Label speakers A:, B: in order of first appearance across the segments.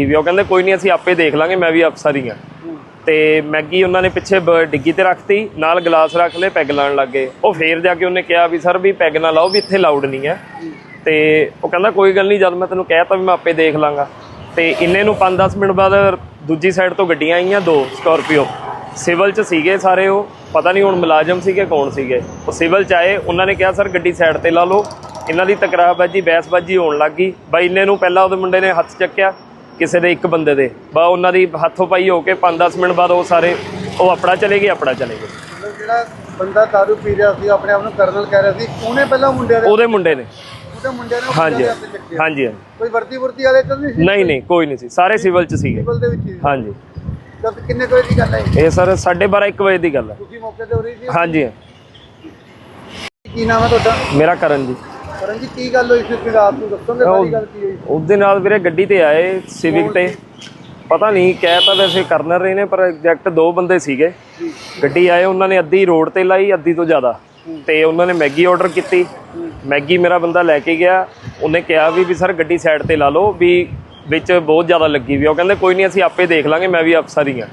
A: ਵੀ ਉਹ ਕਹਿੰਦੇ ਕੋਈ ਨਹੀਂ ਅਸੀਂ ਆਪੇ ਦੇਖ ਲਾਂਗੇ, ਮੈਂ ਵੀ ਅਫਸਰ ਹੀ ਆ ਤੇ ਮੈਗੀ ਉਹਨਾਂ ਨੇ ਪਿੱਛੇ ਬ- ਡਿੱਗੀ ਤੇ ਰੱਖਤੀ, ਨਾਲ ਗਲਾਸ ਰੱਖ ਲਏ, ਪੈਗ ਲਾਉਣ ਲੱਗੇ ਉਹ ਫੇਰ ਜਾ ਕੇ ਉਹਨੇ ਕਿਹਾ ਵੀ, ਸਰ ਵੀ ਪੈਗ ਨਾ ਲਾਓ, ਵੀ ਇੱਥੇ ਲਾਊਡ ਨਹੀਂ ਹੈ। ਤੇ ਉਹ ਕਹਿੰਦਾ, ਕੋਈ ਗੱਲ ਨਹੀਂ, ਜਦ ਮੈਂ ਤੈਨੂੰ ਕਹਿਤਾ ਵੀ ਮੈਂ ਆਪੇ ਦੇਖ ਲਾਂਗਾ। ਤੇ ਇੰਨੇ ਨੂੰ 5-10 ਮਿੰਟ ਬਾਅਦ ਦੂਜੀ ਸਾਈਡ ਤੋਂ ਗੱਡੀਆਂ ਆਈਆਂ, ਦੋ ਸਕਾਰਪੀਓ। ਸਿਵਲ ਚ ਸੀਗੇ ਸਾਰੇ ਉਹ, ਪਤਾ ਨਹੀਂ ਹੁਣ ਮੁਲਾਜ਼ਮ ਸੀਗੇ, ਕੌਣ ਸੀਗੇ। ਉਹ ਸਿਵਲ ਚ ਆਏ, ਉਹਨਾਂ ਨੇ ਕਿਹਾ, ਸਰ, ਗੱਡੀ ਸਾਈਡ ਤੇ ਲਾ ਲਓ। ਇਹਨਾਂ ਦੀ ਤਕਰਾਰਬਾਜੀ, ਬਹਿਸਬਾਜੀ ਹੋਣ ਲੱਗ ਗਈ। ਬਾਈ ਇੰਨੇ ਨੂੰ ਪਹਿਲਾਂ ਉਹਦੇ ਮੁੰਡੇ ਨੇ ਹੱਥ ਚੱਕਿਆ। ਕਿਸੇ ਦੇ ਇੱਕ ਬੰਦੇ ਦੇ। ਬਾ ਉਹਨਾਂ ਦੀ ਹੱਥੋਂ ਪਾਈ ਹੋ ਕੇ 5-10 ਮਿੰਟ ਬਾਅਦ ਉਹ ਸਾਰੇ ਉਹ ਆਪਣਾ ਚਲੇ ਗਏ ਆਪਣਾ ਚਲੇ ਗਏ।
B: ਮਤਲਬ ਜਿਹੜਾ ਬੰਦਾ ਦਾਰੂ ਪੀ ਰਿਹਾ ਸੀ ਆਪਣੇ ਆਪ ਨੂੰ ਕਰਨਲ ਕਹਿ ਰਿਹਾ ਸੀ ਉਹਨੇ ਪਹਿਲਾਂ ਮੁੰਡਿਆਂ ਦੇ
A: ਉਹਦੇ ਮੁੰਡੇ ਨੇ।
B: ਉਹਦੇ
A: ਹਾਂਜੀ ਹਾਂਜੀ ਹਾਂਜੀ।
B: ਕੋਈ ਵਰਦੀ ਵਰਦੀ ਵਾਲੇ ਤਾਂ ਨਹੀਂ ਸੀ?
A: ਨਹੀਂ ਨਹੀਂ ਕੋਈ ਨਹੀਂ ਸੀ। ਸਾਰੇ ਸਿਵਲ ਚ ਸੀਗੇ।
B: ਸਿਵਲ ਦੇ ਵਿੱਚ
A: ਹਾਂਜੀ।
B: ਕਿੰਨੇ ਕੋਈ ਦੀ ਗੱਲ ਹੈ
A: ਇਹ? ਸਰ 12:30 1 ਵਜੇ ਦੀ ਗੱਲ ਹੈ।
B: ਤੁਸੀਂ ਮੌਕੇ ਤੇ ਹੋ ਰਹੀ ਸੀ?
A: ਹਾਂਜੀ।
B: ਕੀ ਨਾਮ ਹੈ ਤੁਹਾਡਾ?
A: ਮੇਰਾ ਕਰਨ ਜੀ
B: ਕਰਨ ਜੀ ਕੀ ਗੱਲ ਹੋਈ ਸੀ ਤੁਸੀਂ ਰਾਤ ਨੂੰ ਦੱਸੋਗੇ ਸਾਰੀ ਗੱਲ ਕੀ ਹੋਈ?
A: ਉਹਦੇ ਨਾਲ ਵੀਰੇ ਗੱਡੀ ਤੇ ਆਏ ਸਿਵਿਕ ਤੇ। ਪਤਾ ਨਹੀਂ ਕਹਿ ਤਾਂ ਵੈਸੇ ਕਰਨਰ ਰਹੇ ਨੇ ਪਰ ਐਗਜ਼ੈਕਟ ਦੋ ਬੰਦੇ ਸੀਗੇ। ਗੱਡੀ ਆਏ ਉਹਨਾਂ ਨੇ ਅੱਧੀ ਰੋਡ ਤੇ ਲਾਈ ਅੱਧੀ ਤੋਂ ਜ਼ਿਆਦਾ। ਤੇ ਉਹਨਾਂ ਨੇ ਮੈਗੀ ਆਰਡਰ ਕੀਤੀ। ਮੈਗੀ ਮੇਰਾ ਬੰਦਾ ਲੈ ਕੇ ਗਿਆ। ਉਹਨੇ ਕਿਹਾ ਵੀ ਵੀ ਸਰ ਗੱਡੀ ਸਾਈਡ ਤੇ ਲਾ ਲਓ ਵੀ ਵਿੱਚ ਬਹੁਤ ਜ਼ਿਆਦਾ ਲੱਗੀ ਵੀ ਉਹ ਕਹਿੰਦੇ ਕੋਈ ਨਹੀਂ ਅਸੀਂ ਆਪੇ ਦੇਖ ਲਾਂਗੇ ਮੈਂ ਵੀ ਅਫਸਰ ਹੀ ਆ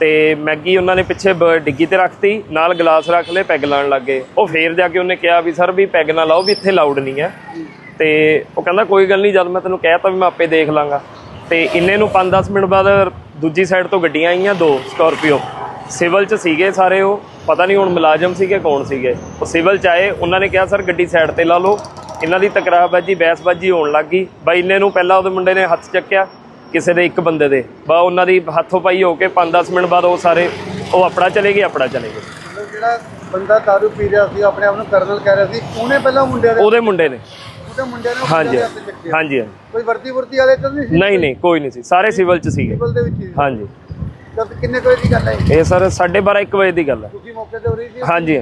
A: ਤੇ ਮੈਗੀ ਉਹਨਾਂ ਨੇ ਪਿੱਛੇ ਬ- ਡਿੱਗੀ ਤੇ ਰੱਖਤੀ, ਨਾਲ ਗਲਾਸ ਰੱਖ ਲਏ, ਪੈਗ ਲਾਉਣ ਲੱਗੇ ਉਹ ਫੇਰ ਜਾ ਕੇ ਉਹਨੇ ਕਿਹਾ ਵੀ, ਸਰ ਵੀ ਪੈਗ ਨਾ ਲਾਓ, ਵੀ ਇੱਥੇ ਲਾਊਡ ਨਹੀਂ ਹੈ। ਤੇ ਉਹ ਕਹਿੰਦਾ, ਕੋਈ ਗੱਲ ਨਹੀਂ, ਜਦ ਮੈਂ ਤੈਨੂੰ ਕਹਿਤਾ ਵੀ ਮੈਂ ਆਪੇ ਦੇਖ ਲਾਂਗਾ। ਤੇ ਇੰਨੇ ਨੂੰ 5-10 ਮਿੰਟ ਬਾਅਦ ਦੂਜੀ ਸਾਈਡ ਤੋਂ ਗੱਡੀਆਂ ਆਈਆਂ, ਦੋ ਸਕਾਰਪੀਓ ਸਿਵਲ ਚ ਸੀਗੇ ਸਾਰੇ ਉਹ, ਪਤਾ ਨਹੀਂ ਹੁਣ ਮੁਲਾਜ਼ਮ ਸੀਗੇ, ਕੌਣ ਸੀਗੇ। ਉਹ ਸਿਵਲ ਚ ਆਏ, ਉਹਨਾਂ ਨੇ ਕਿਹਾ, ਸਰ, ਗੱਡੀ ਸਾਈਡ ਤੇ ਲਾ ਲਓ। ਇਹਨਾਂ ਦੀ ਤਕਰਾਰਬਾਜੀ, ਬਹਿਸਬਾਜੀ ਹੋਣ ਲੱਗ ਗਈ। ਬਾਈ, ਇੰਨੇ ਨੂੰ ਪਹਿਲਾਂ ਉਹਦੇ ਮੁੰਡੇ ਨੇ ਹੱਥ ਚੱਕਿਆ। ਕਿਸੇ ਦੇ ਇੱਕ ਬੰਦੇ ਦੇ। ਬਾ ਉਹਨਾਂ ਦੀ ਹੱਥੋਂ ਪਾਈ ਹੋ ਕੇ 5-10 ਮਿੰਟ ਬਾਅਦ ਉਹ ਸਾਰੇ ਉਹ ਆਪਣਾ ਚਲੇ ਗਏ ਆਪਣਾ ਚਲੇ ਗਏ।
B: ਮਤਲਬ ਜਿਹੜਾ ਬੰਦਾ ਦਾਰੂ ਪੀ ਰਿਹਾ ਸੀ ਆਪਣੇ ਆਪ ਨੂੰ ਕਰਨਲ ਕਹਿ ਰਿਹਾ ਸੀ ਉਹਨੇ ਪਹਿਲਾਂ ਮੁੰਡਿਆਂ ਦੇ
A: ਉਹਦੇ ਮੁੰਡੇ ਨੇ।
B: ਉਹਦੇ
A: ਹਾਂਜੀ। ਹਾਂਜੀ।
B: ਕੋਈ ਵਰਦੀ ਵਰਦੀ ਵਾਲੇ ਤਾਂ ਨਹੀਂ
A: ਨਹੀਂ ਨਹੀਂ ਕੋਈ ਨਹੀਂ ਸੀ। ਸਾਰੇ ਸਿਵਲ ਚ ਸੀਗੇ।
B: ਸਿਵਲ ਦੇ ਵਿੱਚ ਹੀ
A: ਹਾਂਜੀ।
B: ਜਦ ਕਿੰਨੇ ਕੋਈ ਦੀ ਗੱਲ ਹੈ
A: ਇਹ? ਸਰ 12:30 1 ਵਜੇ ਦੀ ਗੱਲ ਹੈ।
B: ਤੁਸੀਂ ਮੌਕੇ ਤੇ ਹੋ ਰਹੀ ਸੀ?
A: ਹਾਂਜੀ।